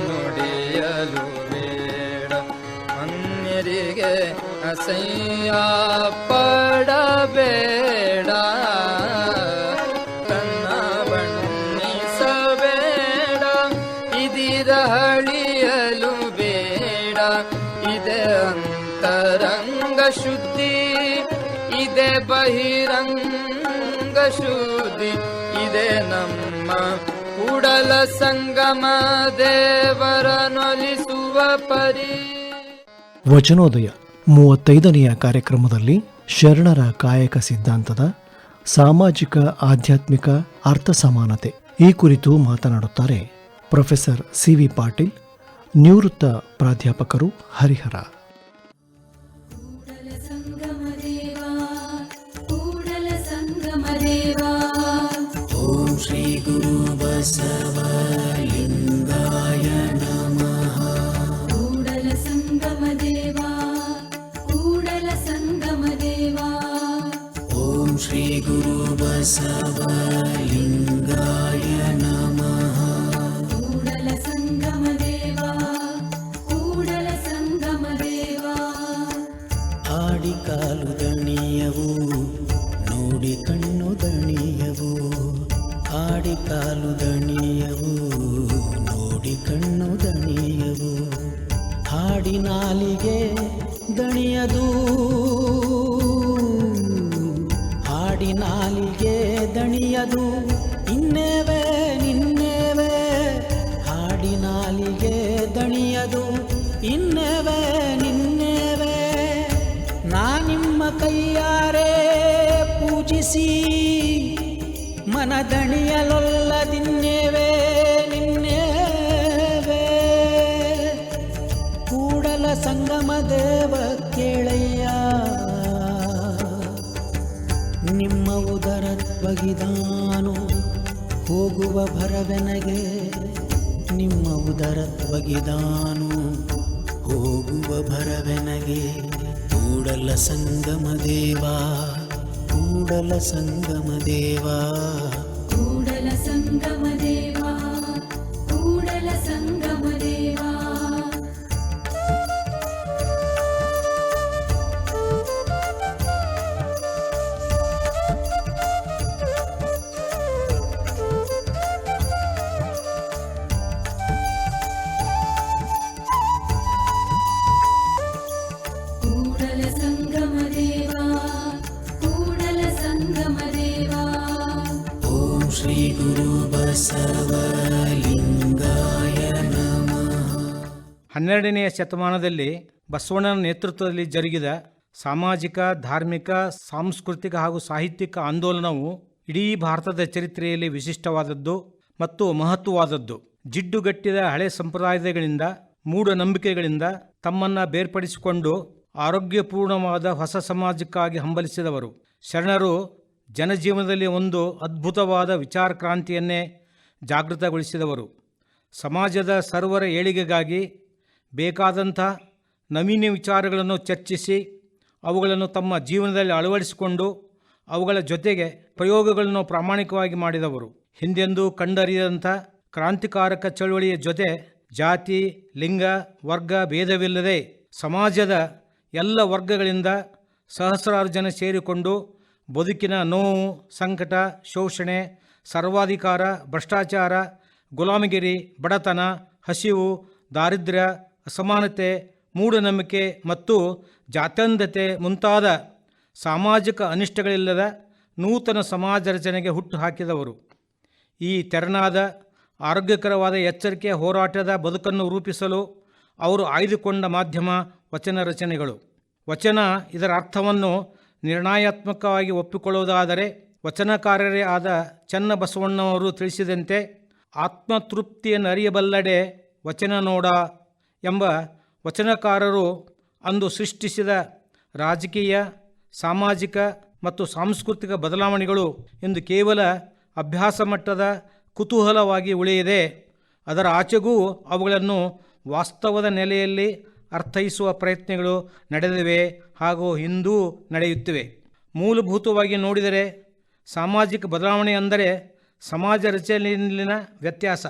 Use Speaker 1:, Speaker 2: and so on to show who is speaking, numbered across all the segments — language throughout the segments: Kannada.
Speaker 1: ನುಡಿಯಲು ಬೇಡ. ಅನ್ಯರಿಗೆ ಅಸಹ್ಯ ಪಡಬೇಡ. ತನ್ನ ಬಣ್ಣಿಸಬೇಡ. ಇದಿರ ಬೇಡ. ಇದೆ ಅಂತರಂಗ ಶುದ್ಧಿ, ಇದೆ ಬಹಿರಂಗ ಶುದ್ಧಿ, ಇದೆ ನಮ್ಮ ಕೂಡಲ ಸಂಗಮ ದೇವರನೊಲಿಸುವ ಪರಿ.
Speaker 2: ವಚನೋದಯ ಮೂವತ್ತೈದನೆಯ ಕಾರ್ಯಕ್ರಮದಲ್ಲಿ ಶರಣರ ಕಾಯಕ ಸಿದ್ಧಾಂತದ ಸಾಮಾಜಿಕ ಆಧ್ಯಾತ್ಮಿಕ ಅರ್ಥ ಸಮಾನತೆ ಈ ಕುರಿತು ಮಾತನಾಡುತ್ತಾರೆ ಪ್ರೊಫೆಸರ್ ಸಿವಿ ಪಾಟೀಲ್ ನಿವೃತ್ತ ಪ್ರಾಧ್ಯಾಪಕರು ಹರಿಹರ.
Speaker 3: ಕೂಡಲ ಸಂಗಮ ದೇವಾ. ಕೂಡಲ
Speaker 4: ಕೈಯಾರೆ ಪೂಜಿಸಿ ಮನ ದಣಿಯಲೊಲ್ಲದಿನ್ನೇವೆ ನಿನ್ನೇವೆ. ಕೂಡಲ ಸಂಗಮ ದೇವ ಕೇಳಯ್ಯ, ನಿಮ್ಮ ಉದರ ಬಗಿದಾನು ಹೋಗುವ ಭರವೆನಗೆ ನಿಮ್ಮ ಉದರ ಬಗಿದಾನು ಹೋಗುವ ಭರವೆನಗೆ ಕೂಡಲ ಸಂಗಮ ದೇವಾ ಕೂಡಲ ಸಂಗಮ ದೇವಾ
Speaker 3: ಕೂಡಲ ಸಂಗಮ ದೇವಾ
Speaker 5: ಹನ್ನೆರಡನೆಯ ಶತಮಾನದಲ್ಲಿ ಬಸವಣ್ಣನ ನೇತೃತ್ವದಲ್ಲಿ ಜರುಗಿದ ಸಾಮಾಜಿಕ, ಧಾರ್ಮಿಕ, ಸಾಂಸ್ಕೃತಿಕ ಹಾಗೂ ಸಾಹಿತ್ಯಿಕ ಆಂದೋಲನವು ಇಡೀ ಭಾರತದ ಚರಿತ್ರೆಯಲ್ಲಿ ವಿಶಿಷ್ಟವಾದದ್ದು ಮತ್ತು ಮಹತ್ವವಾದದ್ದು. ಜಿಡ್ಡುಗಟ್ಟಿದ ಹಳೆ ಸಂಪ್ರದಾಯಗಳಿಂದ, ಮೂಢನಂಬಿಕೆಗಳಿಂದ ತಮ್ಮನ್ನು ಬೇರ್ಪಡಿಸಿಕೊಂಡು ಆರೋಗ್ಯಪೂರ್ಣವಾದ ಹೊಸ ಸಮಾಜಕ್ಕಾಗಿ ಹಂಬಲಿಸಿದವರು. ಶರಣರು, ಜನಜೀವನದಲ್ಲಿ ಒಂದು ಅದ್ಭುತವಾದ ವಿಚಾರ ಕ್ರಾಂತಿಯನ್ನೇ ಜಾಗೃತಗೊಳಿಸಿದವರು. ಸಮಾಜದ ಸರ್ವರ ಏಳಿಗೆಗಾಗಿ ಬೇಕಾದಂಥ ನವೀನ ವಿಚಾರಗಳನ್ನು ಚರ್ಚಿಸಿ, ಅವುಗಳನ್ನು ತಮ್ಮ ಜೀವನದಲ್ಲಿ ಅಳವಡಿಸಿಕೊಂಡು ಅವುಗಳ ಜೊತೆಗೆ ಪ್ರಯೋಗಗಳನ್ನು ಪ್ರಾಮಾಣಿಕವಾಗಿ ಮಾಡಿದವರು. ಹಿಂದೆಂದೂ ಕಂಡರಿಯದಂಥ ಕ್ರಾಂತಿಕಾರಕ ಚಳುವಳಿಯ ಜೊತೆ ಜಾತಿ, ಲಿಂಗ, ವರ್ಗ ಭೇದವಿಲ್ಲದೆ ಸಮಾಜದ ಎಲ್ಲ ವರ್ಗಗಳಿಂದ ಸಹಸ್ರಾರು ಜನ ಸೇರಿಕೊಂಡು ಬದುಕಿನ ನೋವು, ಸಂಕಟ, ಶೋಷಣೆ, ಸರ್ವಾಧಿಕಾರ, ಭ್ರಷ್ಟಾಚಾರ, ಗುಲಾಮಗಿರಿ, ಬಡತನ, ಹಸಿವು, ದಾರಿದ್ರ್ಯ ಅಸಮಾನತೆ, ಮೂಢನಂಬಿಕೆ ಮತ್ತು ಜಾತ್ಯಂಧತೆ ಮುಂತಾದ ಸಾಮಾಜಿಕ ಅನಿಷ್ಟಗಳಿಲ್ಲದ ನೂತನ ಸಮಾಜ ರಚನೆಗೆ ಹುಟ್ಟು ಹಾಕಿದವರು. ಈ ತೆರನಾದ, ಆರೋಗ್ಯಕರವಾದ ಎಚ್ಚರಿಕೆ ಹೋರಾಟದ ಬದುಕನ್ನು ರೂಪಿಸಲು ಅವರು ಆಯ್ದುಕೊಂಡ ಮಾಧ್ಯಮ ವಚನ ರಚನೆಗಳು. ವಚನ ಇದರ ಅರ್ಥವನ್ನು ನಿರ್ಣಯಾತ್ಮಕವಾಗಿ ಒಪ್ಪಿಕೊಳ್ಳುವುದಾದರೆ ವಚನಕಾರರೇ ಆದ ಚನ್ನಬಸವಣ್ಣವರು ತಿಳಿಸಿದಂತೆ ಆತ್ಮತೃಪ್ತಿಯನ್ನು ಅರಿಯಬಲ್ಲಡೆ ವಚನ ನೋಡ ಎಂಬ ವಚನಕಾರರು ಅಂದು ಸೃಷ್ಟಿಸಿದ ರಾಜಕೀಯ, ಸಾಮಾಜಿಕ ಮತ್ತು ಸಾಂಸ್ಕೃತಿಕ ಬದಲಾವಣೆಗಳು ಇಂದು ಕೇವಲ ಅಭ್ಯಾಸ ಮಟ್ಟದ ಕುತೂಹಲವಾಗಿ ಉಳಿಯದೆ, ಅದರ ಆಚೆಗೂ ಅವುಗಳನ್ನು ವಾಸ್ತವದ ನೆಲೆಯಲ್ಲಿ ಅರ್ಥೈಸುವ ಪ್ರಯತ್ನಗಳು ನಡೆದಿವೆ ಹಾಗೂ ಇಂದೂ ನಡೆಯುತ್ತಿವೆ. ಮೂಲಭೂತವಾಗಿ ನೋಡಿದರೆ ಸಾಮಾಜಿಕ ಬದಲಾವಣೆ ಅಂದರೆ ಸಮಾಜ ರಚನೆಯಲ್ಲಿನ ವ್ಯತ್ಯಾಸ.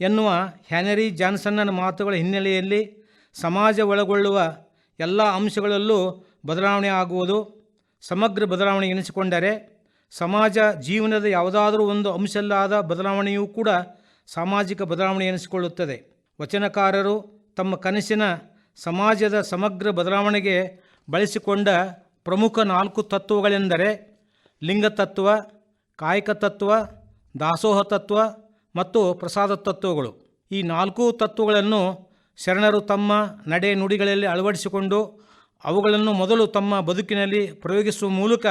Speaker 5: ಎನ್ನುವ ಹ್ಯಾನರಿ ಜಾನ್ಸನ್ನನ ಮಾತುಗಳ ಹಿನ್ನೆಲೆಯಲ್ಲಿ ಸಮಾಜ ಒಳಗೊಳ್ಳುವ ಎಲ್ಲ ಅಂಶಗಳಲ್ಲೂ ಬದಲಾವಣೆ ಆಗುವುದು. ಸಮಗ್ರ ಬದಲಾವಣೆ ಎನಿಸಿಕೊಂಡರೆ ಸಮಾಜ ಜೀವನದ ಯಾವುದಾದರೂ ಒಂದು ಅಂಶಲ್ಲಾದ ಬದಲಾವಣೆಯೂ ಕೂಡ ಸಾಮಾಜಿಕ ಬದಲಾವಣೆ ಎನಿಸಿಕೊಳ್ಳುತ್ತದೆ. ವಚನಕಾರರು ತಮ್ಮ ಕನಸಿನ ಸಮಾಜದ ಸಮಗ್ರ ಬದಲಾವಣೆಗೆ ಬಳಸಿಕೊಂಡ ಪ್ರಮುಖ ನಾಲ್ಕು ತತ್ವಗಳೆಂದರೆ ಲಿಂಗ ತತ್ವ ಕಾಯಕ ತತ್ವ ದಾಸೋಹ ತತ್ವ ಮತ್ತು ಪ್ರಸಾದ ತತ್ವಗಳು. ಈ ನಾಲ್ಕು ತತ್ವಗಳನ್ನು ಶರಣರು ತಮ್ಮ ನಡೆ ನುಡಿಗಳಲ್ಲಿ ಅಳವಡಿಸಿಕೊಂಡು ಅವುಗಳನ್ನು ಮೊದಲು ತಮ್ಮ ಬದುಕಿನಲ್ಲಿ ಪ್ರಯೋಗಿಸುವ ಮೂಲಕ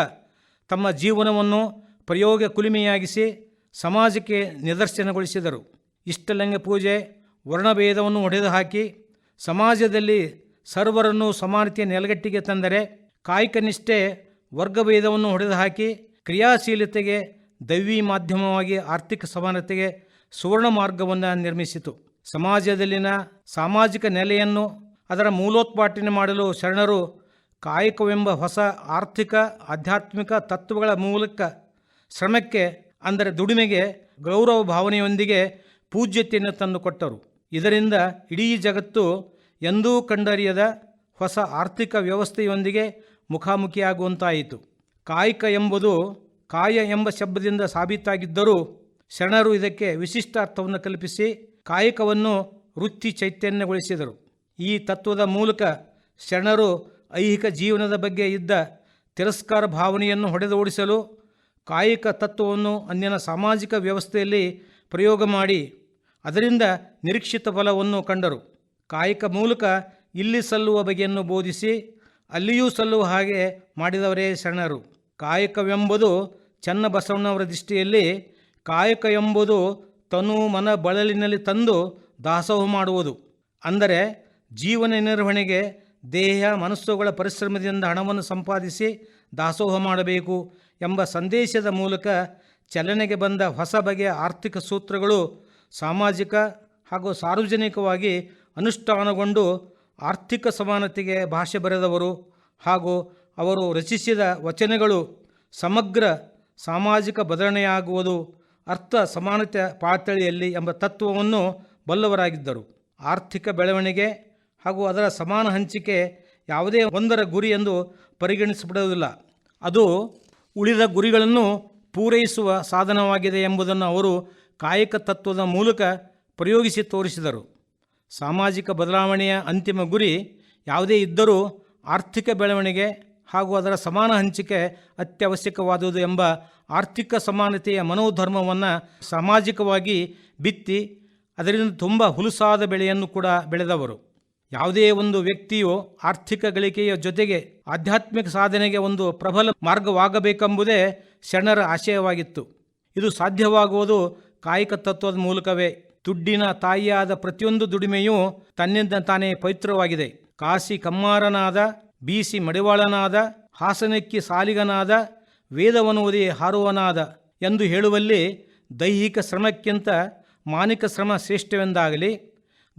Speaker 5: ತಮ್ಮ ಜೀವನವನ್ನು ಪ್ರಯೋಗ ಕುಲಿಮೆಯಾಗಿಸಿ ಸಮಾಜಕ್ಕೆ ನಿದರ್ಶನಗೊಳಿಸಿದರು. ಇಷ್ಟಲಿಂಗ ಪೂಜೆ, ವರ್ಣಭೇದವನ್ನು ಒಡೆದು ಹಾಕಿ ಸಮಾಜದಲ್ಲಿ ಸರ್ವರನ್ನು ಸಮಾನತೆಯ ನೆಲಗಟ್ಟಿಗೆ ತಂದರೆ ಕಾಯಕ ನಿಷ್ಠೆ, ವರ್ಗಭೇದವನ್ನು ಹೊಡೆದು ಹಾಕಿ ಕ್ರಿಯಾಶೀಲತೆಗೆ ದೈವಿ ಮಾಧ್ಯಮವಾಗಿ ಆರ್ಥಿಕ ಸಮಾನತೆಗೆ ಸುವರ್ಣ ಮಾರ್ಗವನ್ನು ನಿರ್ಮಿಸಿತು. ಸಮಾಜದಲ್ಲಿನ ಸಾಮಾಜಿಕ ನೆಲೆಯನ್ನು ಅದರ ಮೂಲೋತ್ಪಾಟನೆ ಮಾಡಲು ಶರಣರು ಕಾಯಕವೆಂಬ ಹೊಸ ಆರ್ಥಿಕ, ಆಧ್ಯಾತ್ಮಿಕ ತತ್ವಗಳ ಮೂಲಕ ಶ್ರಮಕ್ಕೆ, ಅಂದರೆ ದುಡಿಮೆಗೆ, ಗೌರವ ಭಾವನೆಯೊಂದಿಗೆ ಪೂಜ್ಯತೆಯನ್ನು ತಂದುಕೊಟ್ಟರು. ಇದರಿಂದ ಇಡೀ ಜಗತ್ತು ಎಂದೂ ಕಂಡರಿಯದ ಹೊಸ ಆರ್ಥಿಕ ವ್ಯವಸ್ಥೆಯೊಂದಿಗೆ ಮುಖಾಮುಖಿಯಾಗುವಂತಾಯಿತು. ಕಾಯಕ ಎಂಬುದು ಕಾಯ ಎಂಬ ಶಬ್ದದಿಂದ ಸಾಬೀತಾಗಿದ್ದರೂ ಶರಣರು ಇದಕ್ಕೆ ವಿಶಿಷ್ಟ ಅರ್ಥವನ್ನು ಕಲ್ಪಿಸಿ ಕಾಯಕವನ್ನು ವೃತ್ತಿ ಚೈತನ್ಯಗೊಳಿಸಿದರು. ಈ ತತ್ವದ ಮೂಲಕ ಶರಣರು ಐಹಿಕ ಜೀವನದ ಬಗ್ಗೆ ಇದ್ದ ತಿರಸ್ಕಾರ ಭಾವನೆಯನ್ನು ಹೊಡೆದೋಡಿಸಲು ಕಾಯಕ ತತ್ವವನ್ನು ಅಂದಿನ ಸಾಮಾಜಿಕ ವ್ಯವಸ್ಥೆಯಲ್ಲಿ ಪ್ರಯೋಗ ಮಾಡಿ ಅದರಿಂದ ನಿರೀಕ್ಷಿತ ಫಲವನ್ನು ಕಂಡರು. ಕಾಯಕ ಮೂಲಕ ಇಲ್ಲಿ ಸಲ್ಲುವ ಬಗೆಯನ್ನು ಬೋಧಿಸಿ ಅಲ್ಲಿಯೂ ಸಲ್ಲುವ ಹಾಗೆ ಮಾಡಿದವರೇ ಶರಣರು. ಕಾಯಕವೆಂಬುದು ಚನ್ನಬಸವಣ್ಣವರ ದೃಷ್ಟಿಯಲ್ಲಿ ಕಾಯಕ ಎಂಬುದು ತನು ಮನ ಬಳಲಿನಲ್ಲಿ ತಂದು ದಾಸೋಹ ಮಾಡುವುದು. ಅಂದರೆ ಜೀವನ ನಿರ್ವಹಣೆಗೆ ದೇಹ, ಮನಸ್ಸುಗಳ ಪರಿಶ್ರಮದಿಂದ ಹಣವನ್ನು ಸಂಪಾದಿಸಿ ದಾಸೋಹ ಮಾಡಬೇಕು ಎಂಬ ಸಂದೇಶದ ಮೂಲಕ ಚಲನೆಗೆ ಬಂದ ಹೊಸ ಬಗೆಯ ಆರ್ಥಿಕ ಸೂತ್ರಗಳು ಸಾಮಾಜಿಕ ಹಾಗೂ ಸಾರ್ವಜನಿಕವಾಗಿ ಅನುಷ್ಠಾನಗೊಂಡು ಆರ್ಥಿಕ ಸಮಾನತೆಗೆ ಭಾಷೆ ಬರೆದವರು ಹಾಗೂ ಅವರು ರಚಿಸಿದ ವಚನಗಳು ಸಮಗ್ರ ಸಾಮಾಜಿಕ ಬದಲಾವಣೆಯಾಗುವುದು. ಅರ್ಥ ಸಮಾನತೆ ಪಾತಳಿಯಲ್ಲಿ ಎಂಬ ತತ್ವವನ್ನು ಬಲ್ಲವರಾಗಿದ್ದರು. ಆರ್ಥಿಕ ಬೆಳವಣಿಗೆ ಹಾಗೂ ಅದರ ಸಮಾನ ಹಂಚಿಕೆ ಯಾವುದೇ ಒಂದರ ಗುರಿ ಎಂದು ಪರಿಗಣಿಸಿಬಿಡುವುದಿಲ್ಲ ಅದು ಉಳಿದ ಗುರಿಗಳನ್ನು ಪೂರೈಸುವ ಸಾಧನವಾಗಿದೆ ಎಂಬುದನ್ನು ಅವರು ಕಾಯಕ ತತ್ವದ ಮೂಲಕ ಪ್ರಯೋಗಿಸಿ ತೋರಿಸಿದರು. ಸಾಮಾಜಿಕ ಬದಲಾವಣೆಯ ಅಂತಿಮ ಗುರಿ ಯಾವುದೇ ಇದ್ದರೂ ಆರ್ಥಿಕ ಬೆಳವಣಿಗೆ ಹಾಗೂ ಅದರ ಸಮಾನ ಹಂಚಿಕೆ ಅತ್ಯವಶ್ಯಕವಾದುದು ಎಂಬ ಆರ್ಥಿಕ ಸಮಾನತೆಯ ಮನೋಧರ್ಮವನ್ನು ಸಾಮಾಜಿಕವಾಗಿ ಬಿತ್ತಿ ಅದರಿಂದ ತುಂಬ ಹುಲುಸಾದ ಬೆಳೆಯನ್ನು ಕೂಡ ಬೆಳೆದವರು. ಯಾವುದೇ ಒಂದು ವ್ಯಕ್ತಿಯು ಆರ್ಥಿಕ ಗಳಿಕೆಯ ಜೊತೆಗೆ ಆಧ್ಯಾತ್ಮಿಕ ಸಾಧನೆಗೆ ಒಂದು ಪ್ರಬಲ ಮಾರ್ಗವಾಗಬೇಕೆಂಬುದೇ ಶರಣರ ಆಶಯವಾಗಿತ್ತು. ಇದು ಸಾಧ್ಯವಾಗುವುದು ಕಾಯಕ ತತ್ವದ ಮೂಲಕವೇ. ದುಡ್ಡಿನ ತಾಯಿಯಾದ ಪ್ರತಿಯೊಂದು ದುಡಿಮೆಯೂ ತನ್ನಿಂದ ತಾನೇ ಪವಿತ್ರವಾಗಿದೆ. ಕಾಸಿ ಕಮ್ಮಾರನಾದ ಬೀಸಿ ಮಡಿವಾಳನಾದ, ಹಾಸನಕ್ಕಿ ಸಾಲಿಗನಾದ ವೇದವನ್ನು ಓದಿ ಹಾರುವನಾದ ಎಂದು ಹೇಳುವಲ್ಲಿ ದೈಹಿಕ ಶ್ರಮಕ್ಕಿಂತ ಮಾನಿಕ ಶ್ರಮ ಶ್ರೇಷ್ಠವೆಂದಾಗಲಿ,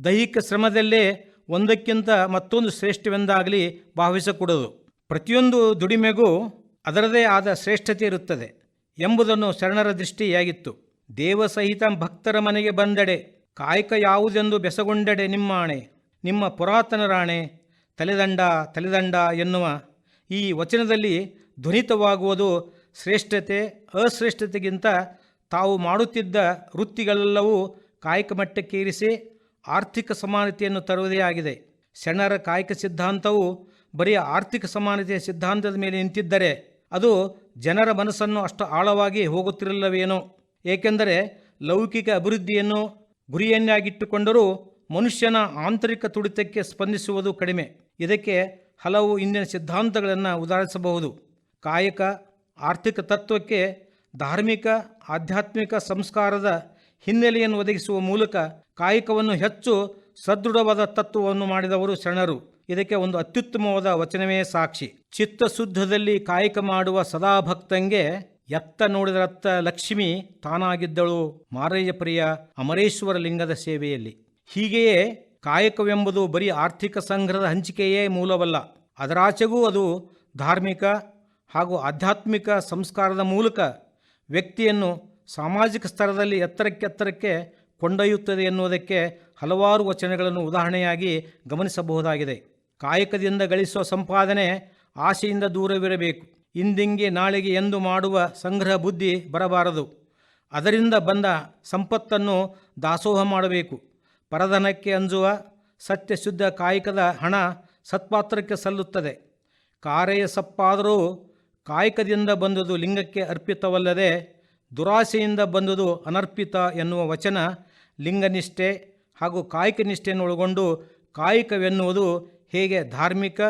Speaker 5: ದೈಹಿಕ ಶ್ರಮದಲ್ಲೇ ಒಂದಕ್ಕಿಂತ ಮತ್ತೊಂದು ಶ್ರೇಷ್ಠವೆಂದಾಗಲಿ ಭಾವಿಸಕೂಡದು. ಪ್ರತಿಯೊಂದು ದುಡಿಮೆಗೂ ಅದರದೇ ಆದ ಶ್ರೇಷ್ಠತೆ ಇರುತ್ತದೆ ಎಂಬುದನ್ನು ಶರಣರ ದೃಷ್ಟಿಯಾಗಿತ್ತು. ದೇವಸಹಿತ ಭಕ್ತರ ಮನೆಗೆ ಬಂದೆಡೆ, ಕಾಯಕ ಯಾವುದೆಂದು ಬೆಸಗೊಂಡೆಡೆ ನಿಮ್ಮಾಣೆ, ನಿಮ್ಮ ಪುರಾತನ ರಾಣೆ ತಲೆದಂಡ ತಲೆದಂಡ ಎನ್ನುವ ಈ ವಚನದಲ್ಲಿ ಧ್ವನಿತವಾಗುವುದು ಶ್ರೇಷ್ಠತೆ, ಅಶ್ರೇಷ್ಠತೆಗಿಂತ ತಾವು ಮಾಡುತ್ತಿದ್ದ ವೃತ್ತಿಗಳೆಲ್ಲವೂ ಕಾಯಕ ಮಟ್ಟಕ್ಕೇರಿಸಿ ಆರ್ಥಿಕ ಸಮಾನತೆಯನ್ನು ತರುವುದೇ ಆಗಿದೆ. ಶರಣರ ಕಾಯಕ ಸಿದ್ಧಾಂತವು ಬರೀ ಆರ್ಥಿಕ ಸಮಾನತೆಯ ಸಿದ್ಧಾಂತದ ಮೇಲೆ ನಿಂತಿದ್ದರೆ ಅದು ಜನರ ಮನಸ್ಸನ್ನು ಅಷ್ಟು ಆಳವಾಗಿ ಹೋಗುತ್ತಿರಲಿಲ್ಲವೇನೋ? ಏಕೆಂದರೆ ಲೌಕಿಕ ಅಭಿವೃದ್ಧಿಯನ್ನು ಗುರಿಯನ್ನಾಗಿಟ್ಟುಕೊಂಡರೂ ಮನುಷ್ಯನ ಆಂತರಿಕ ತುಡಿತಕ್ಕೆ ಸ್ಪಂದಿಸುವುದು ಕಡಿಮೆ. ಇದಕ್ಕೆ ಹಲವು ಇಂದಿನ ಸಿದ್ಧಾಂತಗಳನ್ನು ಉದಾಹರಿಸಬಹುದು. ಕಾಯಕ, ಆರ್ಥಿಕ ತತ್ವಕ್ಕೆ ಧಾರ್ಮಿಕ, ಆಧ್ಯಾತ್ಮಿಕ ಸಂಸ್ಕಾರದ ಹಿನ್ನೆಲೆಯನ್ನು ಒದಗಿಸುವ ಮೂಲಕ ಕಾಯಕವನ್ನು ಹೆಚ್ಚು ಸದೃಢವಾದ ತತ್ವವನ್ನು ಮಾಡಿದವರು ಶರಣರು. ಇದಕ್ಕೆ ಒಂದು ಅತ್ಯುತ್ತಮವಾದ ವಚನವೇ ಸಾಕ್ಷಿ. ಚಿತ್ತಶುದ್ಧದಲ್ಲಿ ಕಾಯಕ ಮಾಡುವ ಸದಾ ಭಕ್ತಂಗೆ ಎತ್ತ ನೋಡಿದರತ್ತ ಲಕ್ಷ್ಮಿ ತಾನಾಗಿದ್ದಳು ಮಾರಯ್ಯಪ್ರಿಯ ಅಮರೇಶ್ವರ ಲಿಂಗದ ಸೇವೆಯಲ್ಲಿ. ಹೀಗೆಯೇ ಕಾಯಕವೆಂಬುದು ಬರೀ ಆರ್ಥಿಕ ಸಂಗ್ರಹದ ಹಂಚಿಕೆಯೇ ಮೂಲವಲ್ಲ. ಅದರಾಚೆಗೂ ಅದು ಧಾರ್ಮಿಕ ಹಾಗೂ ಆಧ್ಯಾತ್ಮಿಕ ಸಂಸ್ಕಾರದ ಮೂಲಕ ವ್ಯಕ್ತಿಯನ್ನು ಸಾಮಾಜಿಕ ಸ್ತರದಲ್ಲಿ ಎತ್ತರಕ್ಕೆ ಎತ್ತರಕ್ಕೆ ಕೊಂಡೊಯ್ಯುತ್ತದೆ ಎನ್ನುವುದಕ್ಕೆ ಹಲವಾರು ವಚನಗಳನ್ನು ಉದಾಹರಣೆಯಾಗಿ ಗಮನಿಸಬಹುದಾಗಿದೆ. ಕಾಯಕದಿಂದ ಗಳಿಸುವ ಸಂಪಾದನೆ ಆಸೆಯಿಂದ ದೂರವಿರಬೇಕು. ಇಂದಿಂಗೆ ನಾಳೆಗೆ ಎಂದು ಮಾಡುವ ಸಂಗ್ರಹ ಬುದ್ಧಿ ಬರಬಾರದು. ಅದರಿಂದ ಬಂದ ಸಂಪತ್ತನ್ನು ದಾಸೋಹ ಮಾಡಬೇಕು. ಪರಧನಕ್ಕೆ ಅಂಜುವ ಸತ್ಯಶುದ್ಧ ಕಾಯಕದ ಹಣ ಸತ್ಪಾತ್ರಕ್ಕೆ ಸಲ್ಲುತ್ತದೆ. ಕಾರೆಯ ಸಪ್ಪಾದರೂ ಕಾಯಕದಿಂದ ಬಂದುದು ಲಿಂಗಕ್ಕೆ ಅರ್ಪಿತವಲ್ಲದೆ ದುರಾಸೆಯಿಂದ ಬಂದುದು ಅನರ್ಪಿತ ಎನ್ನುವ ವಚನ ಲಿಂಗನಿಷ್ಠೆ ಹಾಗೂ ಕಾಯಕ ನಿಷ್ಠೆಯನ್ನು ಒಳಗೊಂಡು ಕಾಯಕವೆನ್ನುವುದು ಹೇಗೆ ಧಾರ್ಮಿಕ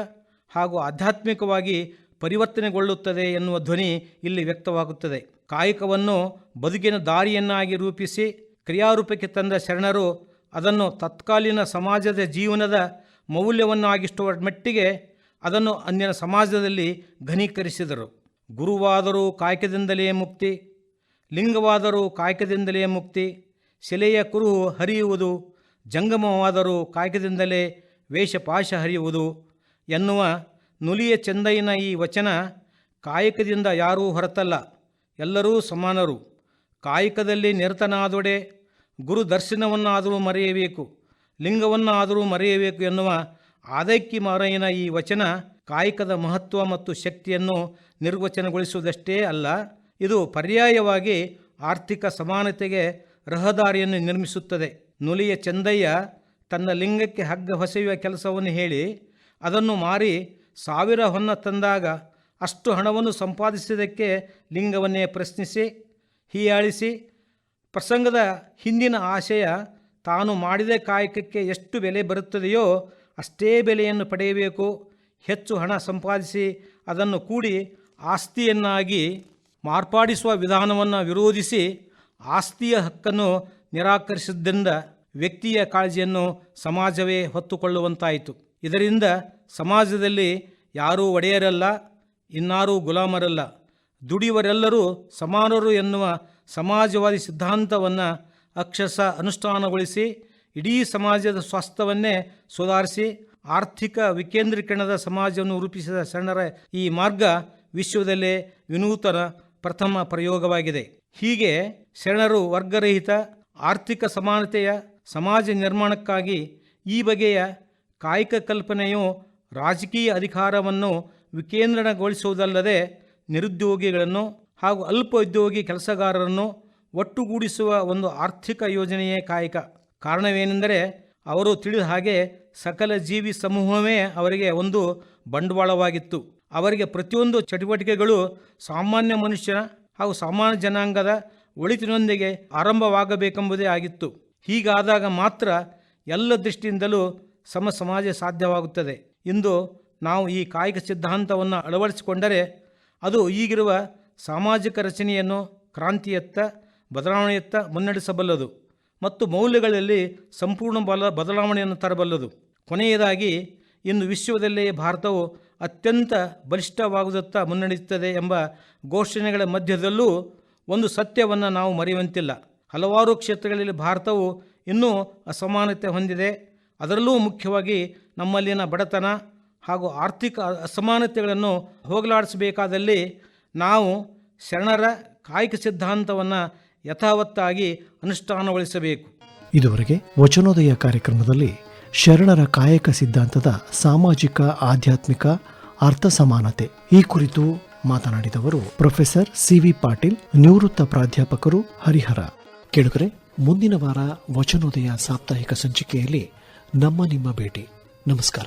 Speaker 5: ಹಾಗೂ ಆಧ್ಯಾತ್ಮಿಕವಾಗಿ ಪರಿವರ್ತನೆಗೊಳ್ಳುತ್ತದೆ ಎನ್ನುವ ಧ್ವನಿ ಇಲ್ಲಿ ವ್ಯಕ್ತವಾಗುತ್ತದೆ. ಕಾಯಕವನ್ನು ಬದುಕಿನ ದಾರಿಯನ್ನಾಗಿ ರೂಪಿಸಿ ಕ್ರಿಯಾರೂಪಕ್ಕೆ ತಂದ ಶರಣರು ಅದನ್ನು ತತ್ಕಾಲೀನ ಸಮಾಜದ ಜೀವನದ ಮೌಲ್ಯವನ್ನಾಗಿಷ್ಟುವ ಮಟ್ಟಿಗೆ ಅದನ್ನು ಅಂದಿನ ಸಮಾಜದಲ್ಲಿ ಘನೀಕರಿಸಿದರು. ಗುರುವಾದರೂ ಕಾಯಕದಿಂದಲೇ ಮುಕ್ತಿ, ಲಿಂಗವಾದರೂ ಕಾಯಕದಿಂದಲೇ ಮುಕ್ತಿ, ಶಿಲೆಯ ಕುರುಹು ಹರಿಯುವುದು, ಜಂಗಮವಾದರೂ ಕಾಯಕದಿಂದಲೇ ವೇಷಪಾಶ ಹರಿಯುವುದು ಎನ್ನುವ ನುಲಿಯ ಚೆಂದೈನ ಈ ವಚನ ಕಾಯಕದಿಂದ ಯಾರೂ ಹೊರತಲ್ಲ. ಎಲ್ಲರೂ ಸಮಾನರು. ಕಾಯಕದಲ್ಲಿ ನಿರತನಾದೊಡೆ ಗುರು ದರ್ಶನವನ್ನಾದರೂ ಮರೆಯಬೇಕು, ಲಿಂಗವನ್ನಾದರೂ ಮರೆಯಬೇಕು ಎನ್ನುವ ಆದೈಕ್ಕಿ ಮಾರಯ್ಯನ ಈ ವಚನ ಕಾಯಕದ ಮಹತ್ವ ಮತ್ತು ಶಕ್ತಿಯನ್ನು ನಿರ್ವಚನಗೊಳಿಸುವುದಷ್ಟೇ ಅಲ್ಲ, ಇದು ಪರ್ಯಾಯವಾಗಿ ಆರ್ಥಿಕ ಸಮಾನತೆಗೆ ರಹದಾರಿಯನ್ನು ನಿರ್ಮಿಸುತ್ತದೆ. ನುಲಿಯ ಚಂದಯ್ಯ ತನ್ನ ಲಿಂಗಕ್ಕೆ ಹಗ್ಗ ಹೊಸೆಯುವ ಕೆಲಸವನ್ನು ಹೇಳಿ, ಅದನ್ನು ಮಾರಿ ಸಾವಿರ ಹೊನ್ನ ತಂದಾಗ ಅಷ್ಟು ಹಣವನ್ನು ಸಂಪಾದಿಸಿದ್ದಕ್ಕೆ ಲಿಂಗವನ್ನೇ ಪ್ರಶ್ನಿಸಿ, ಹೀಯಾಳಿಸಿ ಪ್ರಸಂಗದ ಹಿಂದಿನ ಆಶಯ, ತಾನು ಮಾಡಿದ ಕಾಯಕಕ್ಕೆ ಎಷ್ಟು ಬೆಲೆ ಬರುತ್ತದೆಯೋ ಅಷ್ಟೇ ಬೆಲೆಯನ್ನು ಪಡೆಯಬೇಕು. ಹೆಚ್ಚು ಹಣ ಸಂಪಾದಿಸಿ ಅದನ್ನು ಕೂಡಿ ಆಸ್ತಿಯನ್ನಾಗಿ ಮಾರ್ಪಾಡಿಸುವ ವಿಧಾನವನ್ನು ವಿರೋಧಿಸಿ ಆಸ್ತಿಯ ಹಕ್ಕನ್ನು ನಿರಾಕರಿಸಿದ್ದರಿಂದ ವ್ಯಕ್ತಿಯ ಕಾಳಜಿಯನ್ನು ಸಮಾಜವೇ ಹೊತ್ತುಕೊಳ್ಳುವಂತಾಯಿತು. ಇದರಿಂದ ಸಮಾಜದಲ್ಲಿ ಯಾರೂ ಒಡೆಯರಲ್ಲ, ಇನ್ನಾರೂ ಗುಲಾಮರಲ್ಲ. ದುಡಿಯುವರೆಲ್ಲರೂ ಸಮಾನರು ಎನ್ನುವ ಸಮಾಜವಾದಿ ಸಿದ್ಧಾಂತವನ್ನು ಅಕ್ಷಸ ಅನುಷ್ಠಾನಗೊಳಿಸಿ, ಇಡೀ ಸಮಾಜದ ಸ್ವಾಸ್ಥ್ಯವನ್ನೇ ಸುಧಾರಿಸಿ, ಆರ್ಥಿಕ ವಿಕೇಂದ್ರೀಕರಣದ ಸಮಾಜವನ್ನು ರೂಪಿಸಿದ ಶರಣರ ಈ ಮಾರ್ಗ ವಿಶ್ವದಲ್ಲೇ ವಿನೂತನ ಪ್ರಥಮ ಪ್ರಯೋಗವಾಗಿದೆ. ಹೀಗೆ ಶರಣರು ವರ್ಗರಹಿತ ಆರ್ಥಿಕ ಸಮಾನತೆಯ ಸಮಾಜ ನಿರ್ಮಾಣಕ್ಕಾಗಿ ಈ ಬಗೆಯ ಕಾಯಕ ಕಲ್ಪನೆಯು ರಾಜಕೀಯ ಅಧಿಕಾರವನ್ನು ವಿಕೇಂದ್ರಣಗೊಳಿಸುವುದಲ್ಲದೆ ನಿರುದ್ಯೋಗಿಗಳನ್ನು ಹಾಗೂ ಅಲ್ಪ ಉದ್ಯೋಗಿ ಕೆಲಸಗಾರರನ್ನು ಒಟ್ಟುಗೂಡಿಸುವ ಒಂದು ಆರ್ಥಿಕ ಯೋಜನೆಯೇ ಕಾಯಕ. ಕಾರಣವೇನೆಂದರೆ ಅವರು ತಿಳಿದ ಹಾಗೆ ಸಕಲ ಜೀವಿ ಸಮೂಹವೇ ಅವರಿಗೆ ಒಂದು ಬಂಡವಾಳವಾಗಿತ್ತು. ಅವರಿಗೆ ಪ್ರತಿಯೊಂದು ಚಟುವಟಿಕೆಗಳು ಸಾಮಾನ್ಯ ಮನುಷ್ಯನ ಹಾಗೂ ಸಾಮಾನ್ಯ ಜನಾಂಗದ ಒಳಿತಿನೊಂದಿಗೆ ಆರಂಭವಾಗಬೇಕೆಂಬುದೇ ಆಗಿತ್ತು. ಹೀಗಾದಾಗ ಮಾತ್ರ ಎಲ್ಲ ದೃಷ್ಟಿಯಿಂದಲೂ ಸಮ ಸಮಾಜ ಸಾಧ್ಯವಾಗುತ್ತದೆ. ಇಂದು ನಾವು ಈ ಕಾಯಕ ಸಿದ್ಧಾಂತವನ್ನು ಅಳವಡಿಸಿಕೊಂಡರೆ ಅದು ಈಗಿರುವ ಸಾಮಾಜಿಕ ರಚನೆಯನ್ನು ಕ್ರಾಂತಿಯತ್ತ, ಬದಲಾವಣೆಯತ್ತ ಮುನ್ನಡೆಸಬಲ್ಲದು ಮತ್ತು ಮೌಲ್ಯಗಳಲ್ಲಿ ಸಂಪೂರ್ಣ ಬಲ, ಬದಲಾವಣೆಯನ್ನು ತರಬಲ್ಲದು. ಕೊನೆಯದಾಗಿ ಇಂದು ವಿಶ್ವದಲ್ಲೇ ಭಾರತವು ಅತ್ಯಂತ ಬಲಿಷ್ಠವಾಗುವುದತ್ತ ಮುನ್ನಡೆಯುತ್ತದೆ ಎಂಬ ಘೋಷಣೆಗಳ ಮಧ್ಯದಲ್ಲೂ ಒಂದು ಸತ್ಯವನ್ನು ನಾವು ಮರೆಯುವಂತಿಲ್ಲ. ಹಲವಾರು ಕ್ಷೇತ್ರಗಳಲ್ಲಿ ಭಾರತವು ಇನ್ನೂ ಅಸಮಾನತೆ ಹೊಂದಿದೆ. ಅದರಲ್ಲೂ ಮುಖ್ಯವಾಗಿ ನಮ್ಮಲ್ಲಿನ ಬಡತನ ಹಾಗೂ ಆರ್ಥಿಕ ಅಸಮಾನತೆಗಳನ್ನು ಹೋಗಲಾಡಿಸಬೇಕಾದಲ್ಲಿ ನಾವು ಶರಣರ ಕಾಯಕ ಸಿದ್ಧಾಂತವನ್ನು ಯಥಾವತ್ತಾಗಿ ಅನುಷ್ಠಾನಗೊಳಿಸಬೇಕು.
Speaker 2: ಇದುವರೆಗೆ ವಚನೋದಯ ಕಾರ್ಯಕ್ರಮದಲ್ಲಿ ಶರಣರ ಕಾಯಕ ಸಿದ್ಧಾಂತದ ಸಾಮಾಜಿಕ ಆಧ್ಯಾತ್ಮಿಕ ಅರ್ಥ ಸಮಾನತೆ ಈ ಕುರಿತು ಮಾತನಾಡಿದವರು ಪ್ರೊಫೆಸರ್ ಸಿ ವಿ ಪಾಟೀಲ್ ನಿವೃತ್ತ ಪ್ರಾಧ್ಯಾಪಕರು ಹರಿಹರ. ಕೇಳುಗರೆ ಮುಂದಿನ ವಾರ ವಚನೋದಯ ಸಾಪ್ತಾಹಿಕ ಸಂಚಿಕೆಯಲ್ಲಿ ನಮ್ಮ ನಿಮ್ಮ ಭೇಟಿ. ನಮಸ್ಕಾರ.